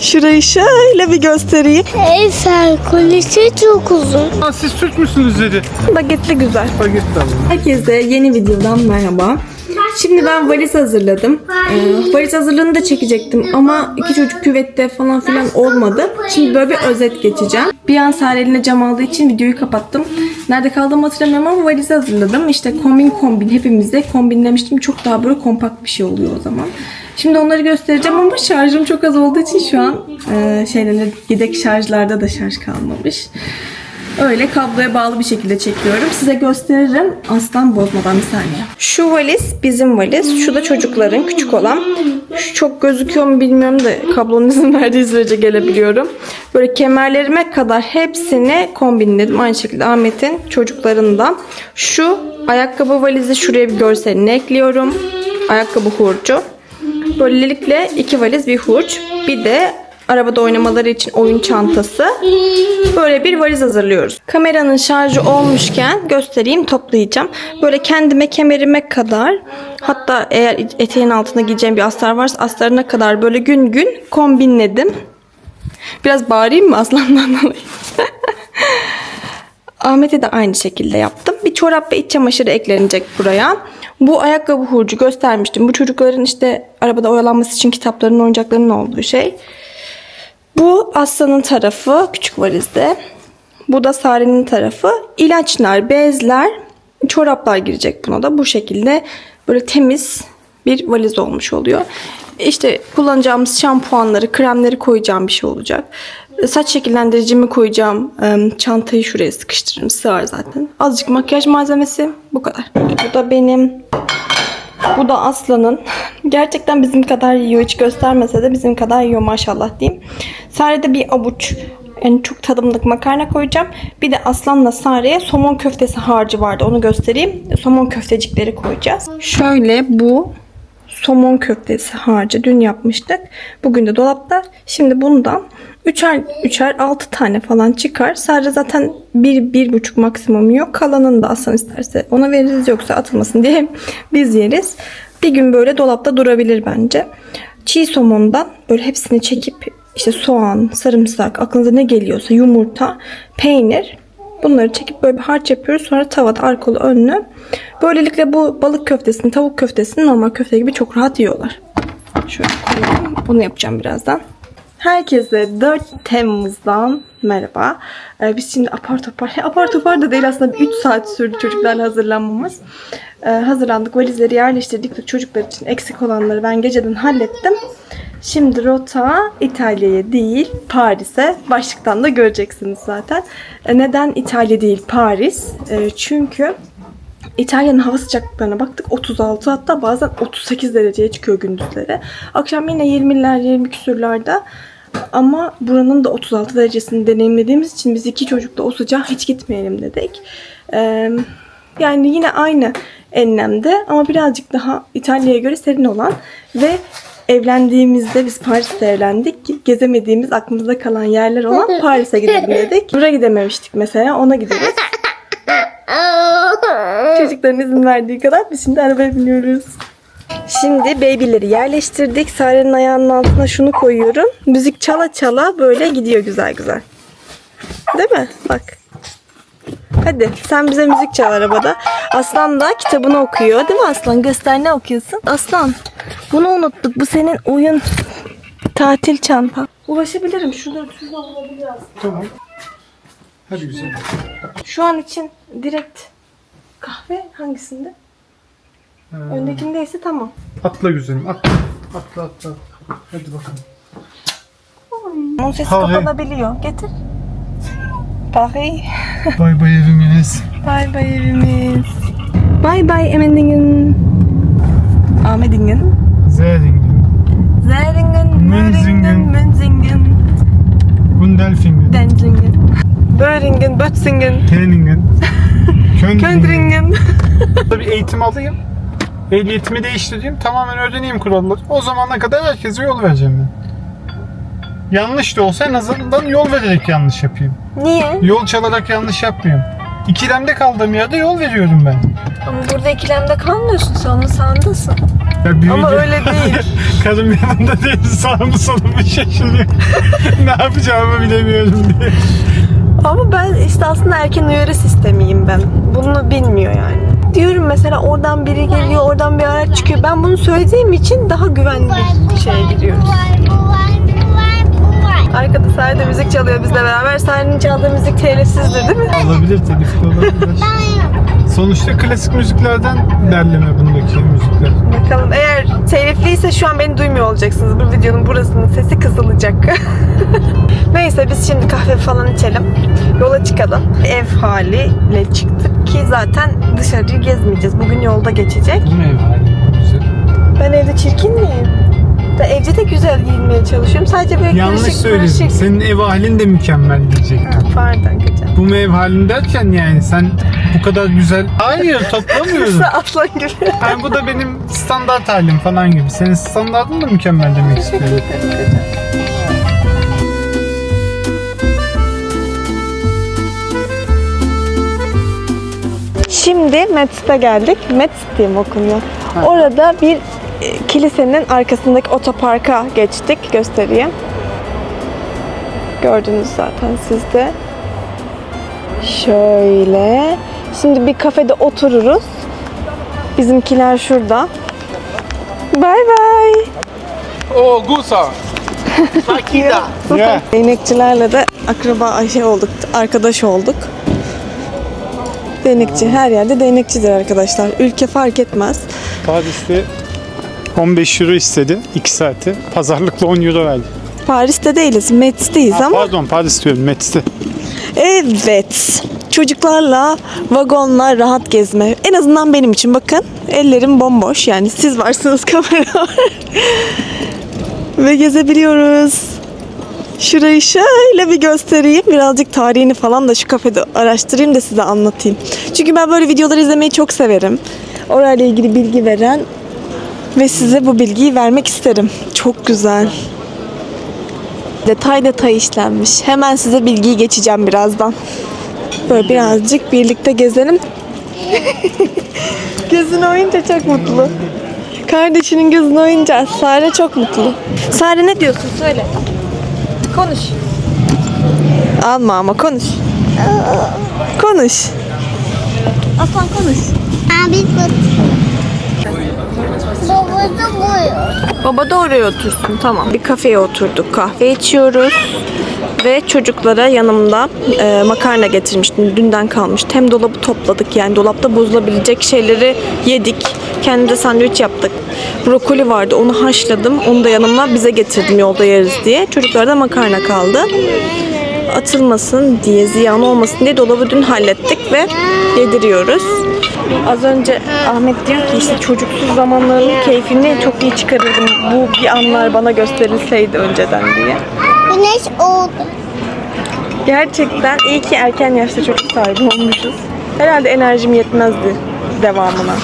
Şurayı şöyle bir göstereyim. Eyfel Kulesi çok uzun. Ha, siz Türk müsünüz dedi. Bagetli güzel. Alalım. Herkese yeni videodan merhaba. Şimdi ben valiz hazırladım. Ee, valiz hazırlığını da çekecektim ama iki çocuk küvette falan filan olmadı. Şimdi böyle bir özet geçeceğim. Bir an Sare eline cam aldığı için videoyu kapattım. Nerede kaldığımı hatırlamıyorum ama valizi hazırladım. İşte kombin kombin hepimizde kombinlemiştim. Çok daha böyle kompakt bir şey oluyor o zaman. Şimdi onları göstereceğim ama şarjım çok az olduğu için şu an e, şeylerinde yedek şarjlarda da şarj kalmamış. Öyle kabloya bağlı bir şekilde çekiyorum. Size gösteririm. Aslan bozmadan bir saniye. Şu valiz bizim valiz. Şu da çocukların küçük olan. Şu çok gözüküyor mu bilmiyorum da kablonun izin verdiği sürece gelebiliyorum. Böyle kemerlerime kadar hepsini kombinledim. Aynı şekilde Ahmet'in çocuklarından. Şu ayakkabı valizi şuraya bir görselini ekliyorum. Ayakkabı hurcu. Böylelikle iki valiz bir hurç. Bir de arabada oynamaları için oyun çantası. Böyle bir valiz hazırlıyoruz. Kameranın şarjı olmuşken göstereyim toplayacağım. Böyle kendime kemerime kadar hatta eğer eteğin altına giyeceğim bir astar varsa astarına kadar böyle gün gün kombinledim. Biraz bağırayım mı aslandan dolayı? Ahmet'e de aynı şekilde yaptım. Bir çorap ve iç çamaşırı eklenecek buraya. Bu ayakkabı hurcu göstermiştim. Bu çocukların işte arabada oyalanması için kitaplarının, oyuncaklarının olduğu şey. Bu Aslan'ın tarafı küçük valizde. Bu da Sare'nin tarafı. İlaçlar, bezler, çoraplar girecek buna da. Bu şekilde böyle temiz bir valiz olmuş oluyor. İşte kullanacağımız şampuanları, kremleri koyacağım bir şey olacak. Saç şekillendiricimi koyacağım. Çantayı şuraya sıkıştırırım. Sığar zaten. Azıcık makyaj malzemesi. Bu kadar. Bu da benim. Bu da Aslan'ın. Gerçekten bizim kadar yiyor. Hiç göstermese de bizim kadar yiyor maşallah diyeyim. Sare'de bir avuç yani çok tadımlık makarna koyacağım. Bir de Aslan'la Sare'ye somon köftesi harcı vardı. Onu göstereyim. Somon köftecikleri koyacağız. Şöyle bu somon köftesi harcı dün yapmıştık. Bugün de dolapta. Şimdi bundan üçer üçer altı tane falan çıkar. Sadece zaten bir, bir buçuk maksimum yok. Kalanını da Aslan isterse ona veririz yoksa atılmasın diye biz yeriz. Bir gün böyle dolapta durabilir bence. Çiğ somondan böyle hepsini çekip işte soğan, sarımsak, aklınıza ne geliyorsa yumurta, peynir Bunları çekip böyle bir harç yapıyoruz. Sonra tavada arkalı önlü. Böylelikle bu balık köftesini, tavuk köftesini normal köfte gibi çok rahat yiyorlar. Şöyle koyalım. Bunu yapacağım birazdan. Herkese 4 Temmuz'dan merhaba. Ee, biz şimdi apar topar, apar topar da değil aslında 3 saat sürdü çocuklarla hazırlanmamız. Ee, hazırlandık, valizleri yerleştirdik. Çocuklar için eksik olanları ben geceden hallettim. Şimdi rota İtalya'ya değil Paris'e. Başlıktan da göreceksiniz zaten. E, Neden İtalya değil Paris? E, Çünkü İtalya'nın hava sıcaklıklarına baktık 36 hatta bazen 38 dereceye çıkıyor gündüzleri. Akşam yine 20'ler 20 küsürlerde. Ama buranın da 36 derecesini deneyimlediğimiz için biz iki çocukla o sıcağa hiç gitmeyelim dedik. Ee, yani yine aynı enlemde ama birazcık daha İtalya'ya göre serin olan ve evlendiğimizde biz Paris'te evlendik. Gezemediğimiz aklımızda kalan yerler olan Paris'e gidelim dedik. Buraya gidememiştik mesela ona gideriz. Çocukların izin verdiği kadar biz şimdi arabaya biniyoruz. Şimdi baby'leri yerleştirdik. Sare'nin ayağının altına şunu koyuyorum. Müzik çala çala böyle gidiyor güzel güzel. Değil mi? Bak. Hadi sen bize müzik çal arabada. Aslan da kitabını okuyor. Değil mi Aslan? Göster ne okuyorsun? Aslan. Bunu unuttuk. Bu senin oyun tatil çantan. Ulaşabilirim. Şurada şurada olabilir aslında. Tamam. Hadi güzel. Şu an için direkt kahve hangisinde? Ee, Öndekindeyse tamam. atla güzelim. Atla. Atla atla. Hadi bakalım. Onun sesi Kahve. kapanabiliyor. Getir. Paris. Bay bay evimiz. Bay bay evimiz. Bay bay Emendingen. Ahmedingen. Zedingen. Zeringen, Münzingen. Münzingen, Gundelfingen. Denzingen, Böringen, Bötzingen, Teningen. Köndringen. Köndringen. bir eğitim alayım. Ehliyetimi değiştireyim. Tamamen öğreneyim kuralları. O zamana kadar herkese yol vereceğim ben. Yanlış da olsa en azından yol vererek yanlış yapayım. Niye? Yol çalarak yanlış yapmıyorum. İkilemde kaldığım yerde yol veriyorum ben. Ama burada ikilemde kalmıyorsun sen onun sağındasın. Ya bir Ama video- öyle değil. Karım yanında değil sağ mı sol mu şaşırıyor. ne yapacağımı bilemiyorum diye. Ama ben işte aslında erken uyarı sistemiyim ben. Bunu bilmiyor yani. Diyorum mesela oradan biri geliyor, oradan bir araç çıkıyor. Ben bunu söylediğim için daha güvenli bir şeye giriyoruz. Arkada Sahil'de müzik çalıyor bizle beraber. Sahil'in çaldığı müzik telifsizdir değil mi? Olabilir telif olabilir. Sonuçta klasik müziklerden derleme bundaki müzikler. Bakalım eğer telifliyse şu an beni duymuyor olacaksınız. Bu videonun burasının sesi kısılacak. Neyse biz şimdi kahve falan içelim. Yola çıkalım. Ev haliyle çıktık ki zaten dışarıyı gezmeyeceğiz. Bugün yolda geçecek. Bu ne var? Güzel. Ben evde çirkin miyim? Ben evde de güzel giyinmeye çalışıyorum. Sadece böyle Yanlış karışık söyledin. karışık. Senin ev halin de mükemmel diyecek. Ha, Pardon kocam. Bu mu ev halin derken yani sen bu kadar güzel... Hayır toplamıyorum. Sen aslan gibi. Yani bu da benim standart halim falan gibi. Senin standartın da mükemmel demek istiyorum. Şimdi Metz'te geldik. Metz diye mi okunuyor? Orada bir kilisenin arkasındaki otoparka geçtik. Göstereyim. Gördünüz zaten siz de. Şöyle. Şimdi bir kafede otururuz. Bizimkiler şurada. Bay bay. Oh, Gusa. Makida. Ya. Değnekçilerle de akraba şey olduk, arkadaş olduk. Değnekçi her yerde değnekçidir arkadaşlar. Ülke fark etmez. Paris'te 15 euro istedi 2 saati. Pazarlıkla 10 euro verdi. Paris'te değiliz, Metz'teyiz Ha, ama pardon Paris diyorum Metz'te. evet. Çocuklarla vagonla rahat gezme. En azından benim için bakın. Ellerim bomboş yani siz varsınız kamera var. Ve gezebiliyoruz. Şurayı şöyle bir göstereyim. Birazcık tarihini falan da şu kafede araştırayım da size anlatayım. Çünkü ben böyle videolar izlemeyi çok severim. Orayla ilgili bilgi veren ve size bu bilgiyi vermek isterim. Çok güzel. Detay detay işlenmiş. Hemen size bilgiyi geçeceğim birazdan. Böyle birazcık birlikte gezelim. Gözün oyunca çok mutlu. Kardeşinin gözünü oyunca Sare çok mutlu. Sare ne diyorsun söyle. Konuş. Alma ama konuş. Konuş. Aslan konuş. Abi bu. Babası buyur. Baba da oraya otursun tamam. Bir kafeye oturduk kahve içiyoruz. Ve çocuklara yanımda e, makarna getirmiştim. Dünden kalmış. Hem dolabı topladık yani dolapta bozulabilecek şeyleri yedik. Kendimize sandviç yaptık. Brokoli vardı onu haşladım. Onu da yanımda bize getirdim yolda yeriz diye. Çocuklara da makarna kaldı. Atılmasın diye, ziyan olmasın diye dolabı dün hallettik ve yediriyoruz. Az önce Ahmet diyor ki işte çocuksuz zamanların keyfini çok iyi çıkarırdım. Bu bir anlar bana gösterilseydi önceden diye. Güneş oldu. Gerçekten iyi ki erken yaşta çocuk sahibi olmuşuz. Herhalde enerjim yetmezdi devamına.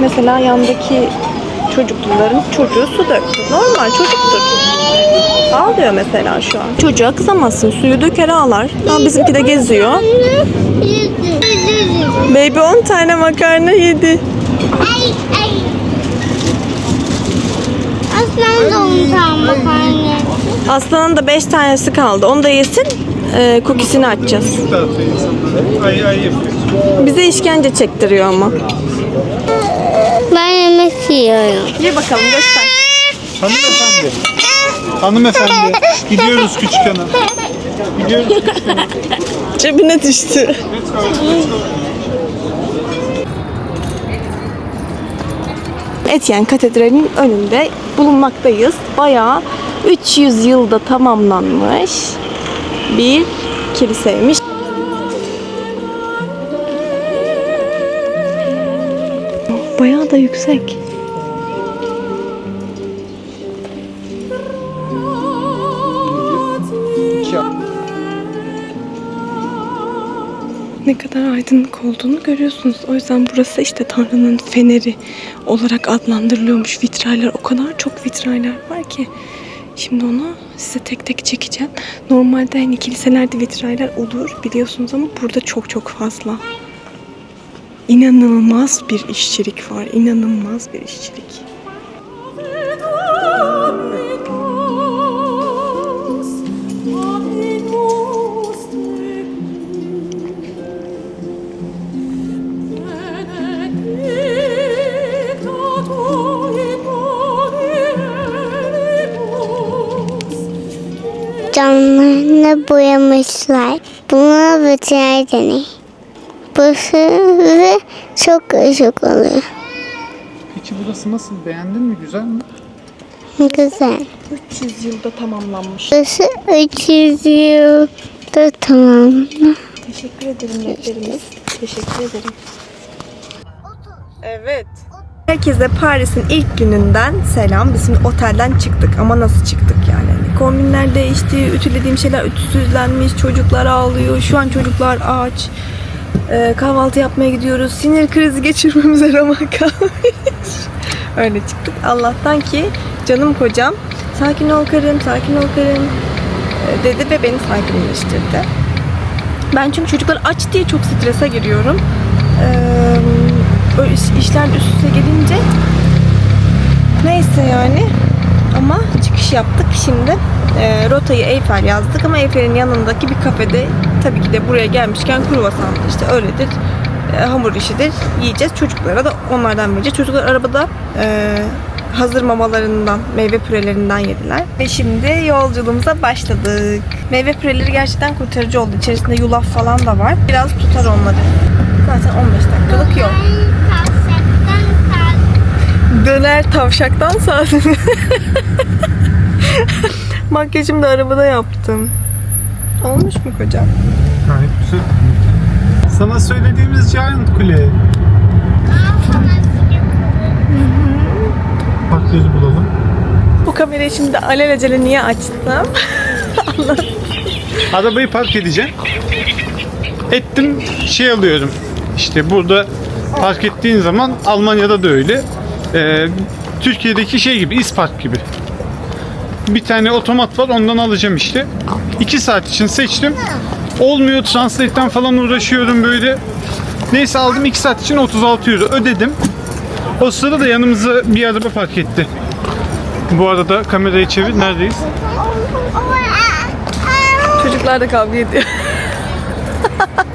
Mesela yandaki çocukluların çocuğu su döktü. Normal çocuktur. Ağlıyor mesela şu an. Çocuğa kızamazsın. Suyu döker ağlar. Ama bizimki de geziyor. Baby 10 tane makarna yedi. Ay ay. Aslan da onu makarna. Aslanın da 5 tanesi kaldı. Onu da yesin. E, cookiesini açacağız. Bize işkence çektiriyor ama. Yiyorum. Ye bakalım göster. Hanımefendi. Hanımefendi. Gidiyoruz küçük hanım. Gidiyoruz. Cebine düştü. Etienne Katedrali'nin önünde bulunmaktayız. Bayağı 300 yılda tamamlanmış bir kiliseymiş. Bayağı da yüksek. Ne kadar aydınlık olduğunu görüyorsunuz. O yüzden burası işte Tanrı'nın feneri olarak adlandırılıyormuş. Vitraller o kadar çok vitraller var ki. Şimdi onu size tek tek çekeceğim. Normalde hani kiliselerde vitraller olur biliyorsunuz ama burada çok çok fazla. İnanılmaz bir işçilik var. İnanılmaz bir işçilik. Camlarını boyamışlar. Buna bütün deney. Burası çok ışık oluyor. Peki burası nasıl? Beğendin mi? Güzel mi? Güzel. 300 yılda tamamlanmış. Burası 300 yılda tamam. Teşekkür ederim rehberimiz. Teşekkür ederim. Evet. Herkese Paris'in ilk gününden selam. Biz şimdi otelden çıktık ama nasıl çıktık yani? Hani Kombinler değişti, ütülediğim şeyler ütüsüzlenmiş, çocuklar ağlıyor. Şu an çocuklar aç. Ee, kahvaltı yapmaya gidiyoruz. Sinir krizi geçirmemize ramak kalmış. Öyle çıktık. Allah'tan ki canım kocam sakin ol karım, sakin ol karım e, dedi ve beni sakinleştirdi. Ben çünkü çocuklar aç diye çok strese giriyorum. Ee, iş- işler üst üste gelince neyse yani ama çıkış yaptık şimdi. Ee, rotayı Eyfel yazdık ama Eyfel'in yanındaki bir kafede tabii ki de buraya gelmişken kruvasan işte öyledir. e, hamur işidir. Yiyeceğiz. Çocuklara da onlardan vereceğiz. Çocuklar arabada e, hazır mamalarından, meyve pürelerinden yediler. Ve şimdi yolculuğumuza başladık. Meyve püreleri gerçekten kurtarıcı oldu. İçerisinde yulaf falan da var. Biraz tutar onları. Zaten 15 dakikalık yol. Döner tavşaktan sağ. Makyajımı da arabada yaptım. Olmuş mu kocam? Gayet güzel. Sana söylediğimiz Giant Kule. Bak yeri bulalım. Bu kamerayı şimdi alelacele niye açtım? Arabayı park edeceğim. Ettim şey alıyorum. İşte burada park ettiğin zaman Almanya'da da öyle. Ee, Türkiye'deki şey gibi İspark gibi. Bir tane otomat var ondan alacağım işte. 2 saat için seçtim. Olmuyor Translate'ten falan uğraşıyorum böyle. Neyse aldım 2 saat için 36 euro ödedim. O sırada da yanımıza bir araba park etti. Bu arada kamerayı çevir. Neredeyiz? Çocuklar da kavga ediyor.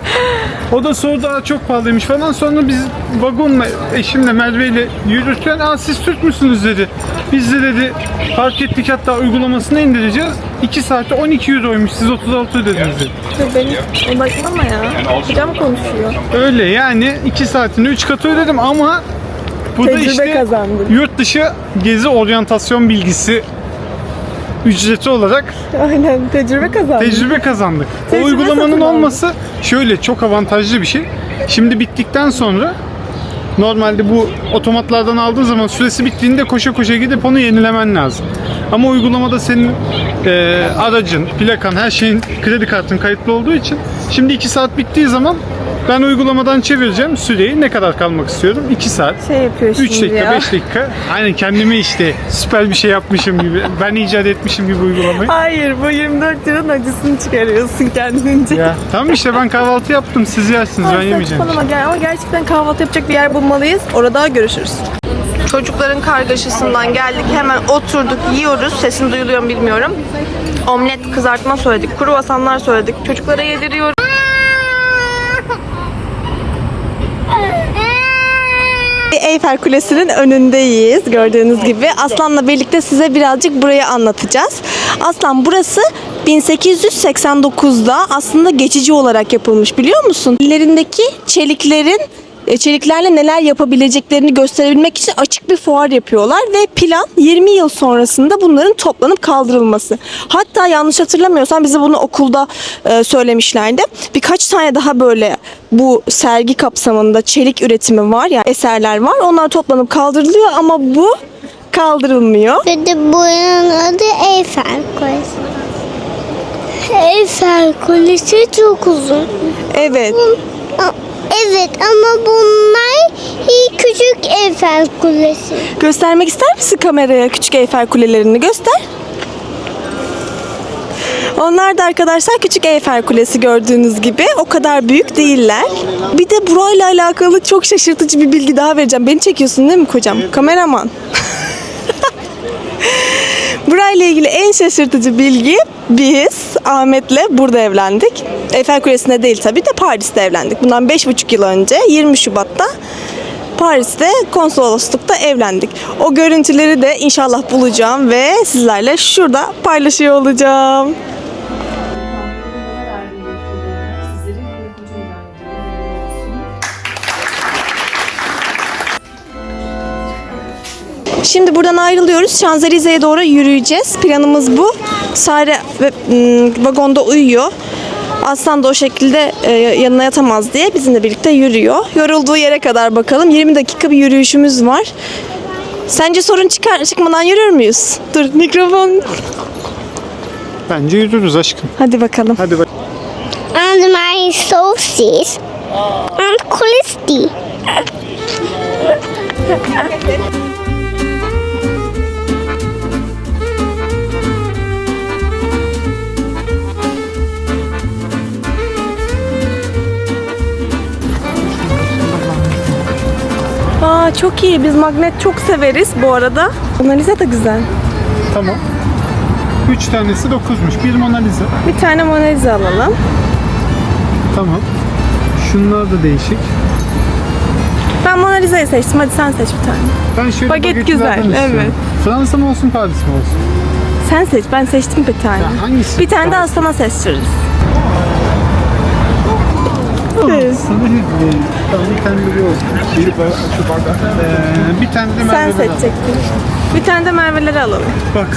O da soru daha çok pahalıymış falan. Sonra biz vagonla eşimle Merve ile yürürken Aa, siz Türk müsünüz dedi. Biz de dedi fark ettik hatta uygulamasını indireceğiz. 2 saate 12 euroymuş siz 36 ödediniz dedi. Beni odaklama ya. Kocam konuşuyor. Öyle yani 2 saatini 3 katı ödedim ama burada Tecrübe işte kazandın. yurt dışı gezi oryantasyon bilgisi ücreti olarak Aynen tecrübe kazandım. tecrübe kazandık. Tecrübe o uygulamanın satın olması şöyle çok avantajlı bir şey. Şimdi bittikten sonra normalde bu otomatlardan aldığın zaman süresi bittiğinde koşa koşa gidip onu yenilemen lazım. Ama uygulamada senin e, aracın, plakan, her şeyin kredi kartın kayıtlı olduğu için şimdi 2 saat bittiği zaman ben uygulamadan çevireceğim süreyi ne kadar kalmak istiyorum? 2 saat. Şey yapıyor şimdi 3 dakika, ya. 5 dakika. Aynen kendime işte süper bir şey yapmışım gibi. Ben icat etmişim gibi uygulamayı. Hayır bu 24 liranın acısını çıkarıyorsun kendince. Ya tamam işte ben kahvaltı yaptım. Siz yersiniz. Ben yemeyeceğim. saçmalama gel ama gerçekten kahvaltı yapacak bir yer bulmalıyız. Orada görüşürüz. Çocukların kargaşasından geldik. Hemen oturduk, yiyoruz. Sesim duyuluyor mu bilmiyorum. Omlet kızartma söyledik. Kruvasanlar söyledik. Çocuklara yediriyoruz. Eyfel Kulesi'nin önündeyiz gördüğünüz gibi. Aslan'la birlikte size birazcık burayı anlatacağız. Aslan burası 1889'da aslında geçici olarak yapılmış biliyor musun? Ellerindeki çeliklerin e, çeliklerle neler yapabileceklerini gösterebilmek için açık bir fuar yapıyorlar ve plan 20 yıl sonrasında bunların toplanıp kaldırılması. Hatta yanlış hatırlamıyorsam bize bunu okulda e, söylemişlerdi. Birkaç tane daha böyle bu sergi kapsamında çelik üretimi var yani eserler var. Onlar toplanıp kaldırılıyor ama bu kaldırılmıyor. Bir de buranın adı Eyfel Kulesi. Eyfel Kulesi çok uzun. Evet. Evet ama bunlar küçük Eyfel Kulesi. Göstermek ister misin kameraya küçük Eyfel kulelerini göster. Onlar da arkadaşlar küçük Eyfel Kulesi gördüğünüz gibi. O kadar büyük değiller. Bir de burayla alakalı çok şaşırtıcı bir bilgi daha vereceğim. Beni çekiyorsun değil mi kocam? Kameraman. Burayla ilgili en şaşırtıcı bilgi biz Ahmet'le burada evlendik. Eyfel Kulesi'nde değil tabii de Paris'te evlendik. Bundan 5,5 yıl önce 20 Şubat'ta Paris'te konsoloslukta evlendik. O görüntüleri de inşallah bulacağım ve sizlerle şurada paylaşıyor olacağım. Şimdi buradan ayrılıyoruz. Şanzelize'ye doğru yürüyeceğiz. Planımız bu. Sare ve, ım, vagonda uyuyor. Aslan da o şekilde e, yanına yatamaz diye bizimle birlikte yürüyor. Yorulduğu yere kadar bakalım. 20 dakika bir yürüyüşümüz var. Sence sorun çıkar çıkmadan yürür müyüz? Dur mikrofon. Bence yürürüz aşkım. Hadi bakalım. Hadi bak. And my sauces. And crispy. Aa çok iyi. Biz magnet çok severiz bu arada. Analize de güzel. Tamam. Üç tanesi dokuzmuş. Bir Mona Lisa. Bir tane Mona Lisa alalım. Tamam. Şunlar da değişik. Ben Mona Lisa'yı seçtim. Hadi sen seç bir tane. Ben şöyle Baget güzel, istiyorum. evet. Fransa mı olsun Paris mi olsun? Sen seç. Ben seçtim bir tane. Ya hangisi? Bir tane de aslana seçtiririz. Bir tane bu olsun. Bir, ee, bir tane de Sen Merve'den al. seçecektin. Bir tane de Merve'leri alalım. Bak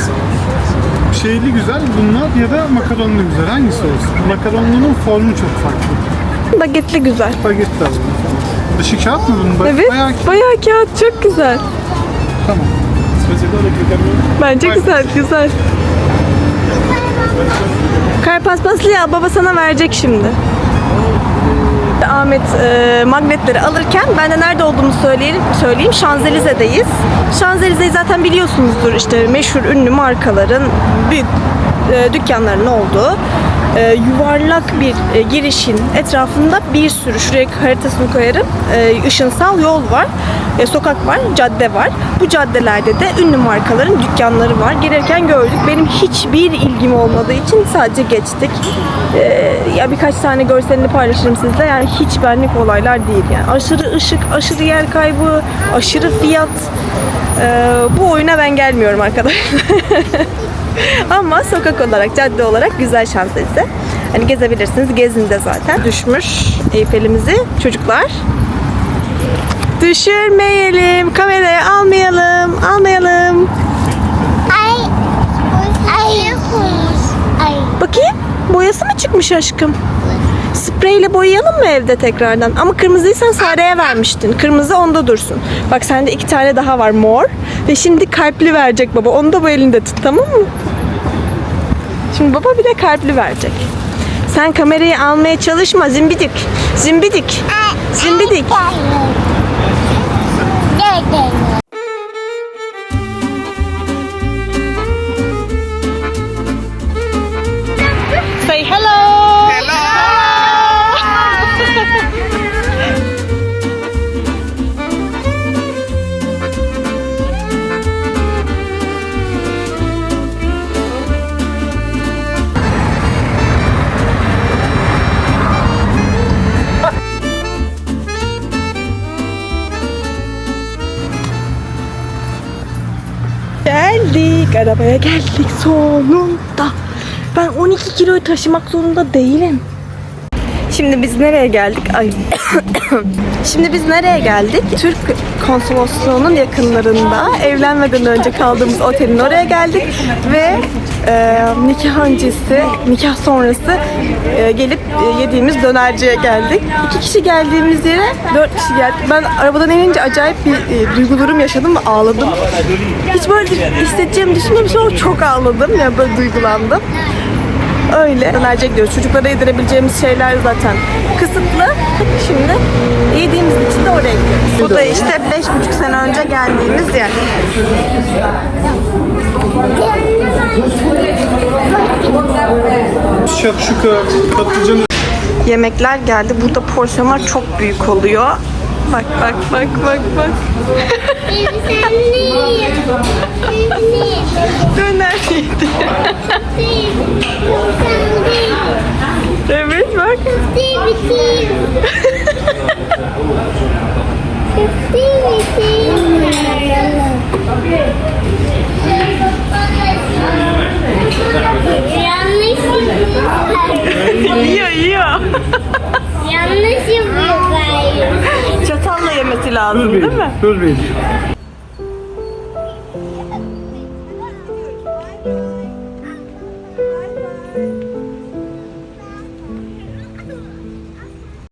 şeyli güzel bunlar ya da makaronlu güzel. Hangisi olsun? Makaronlunun formu çok farklı. Bagetli güzel. Baget de alalım. Dışı kağıt mı bunun? Bak, Evet. Bayağı Bayağı kağıt çok güzel. tamam. Bence güzel güzel. Kar paspaslı ya baba sana verecek şimdi. Ahmet e, magnetleri alırken ben de nerede olduğumu söyleyelim, söyleyeyim. Şanzelize'deyiz. Şanzelize'yi zaten biliyorsunuzdur işte meşhur ünlü markaların büyük e, dükkanların olduğu e, yuvarlak bir e, girişin etrafında bir sürü şuraya haritasını koyarım e, ışınsal yol var e, sokak var cadde var. Bu caddelerde de ünlü markaların dükkanları var. Gelirken gördük. Benim hiçbir ilgim olmadığı için sadece geçtik. E, ya birkaç tane görselini paylaşırım sizle. Yani hiç benlik olaylar değil yani. Aşırı ışık aşırı yer kaybı aşırı fiyat. E, bu oyuna ben gelmiyorum arkadaşlar Ama sokak olarak, cadde olarak güzel Şanzelize. Hani gezebilirsiniz. Gezin de zaten. Düşmüş Eyfel'imizi çocuklar. Düşürmeyelim. Kameraya almayalım. Almayalım. Ay. Ay. Ay. Bakayım. Boyası mı çıkmış aşkım? Spreyle boyayalım mı evde tekrardan? Ama kırmızıyı sen Sare'ye vermiştin. Kırmızı onda dursun. Bak sende iki tane daha var mor. Ve şimdi kalpli verecek baba. Onu da bu elinde tut tamam mı? Şimdi baba bir de kalpli verecek. Sen kamerayı almaya çalışma zimbidik. Zimbidik. Zimbidik. Gel Arabaya geldik sonunda. Ben 12 kiloyu taşımak zorunda değilim. Şimdi biz nereye geldik? Ay. Şimdi biz nereye geldik? Türk konsolosluğunun yakınlarında evlenmeden önce kaldığımız otelin oraya geldik ve e, nikah öncesi, nikah sonrası e, gelip e, yediğimiz dönerciye geldik. İki kişi geldiğimiz yere dört kişi geldik. Ben arabadan inince acayip bir e, duygularım yaşadım ve ağladım. Hiç böyle hissedeceğimi düşünmemiştim ama çok ağladım. Yani böyle duygulandım. Öyle. Dönerce gidiyoruz. Çocuklara yedirebileceğimiz şeyler zaten kısıtlı. Şimdi yediğimiz için de oraya gidiyoruz. Bu da işte beş buçuk sene önce geldiğimiz yer. Şakşuka, patlıcan Yemekler geldi. Burada porsiyonlar çok büyük oluyor. Bak bak bak bak bak. Evet bak. Yanlış yapıyor. yiyor yiyor. Yanlış yapıyor galiba. Çatalla yemesi lazım değil mi? Dur bir.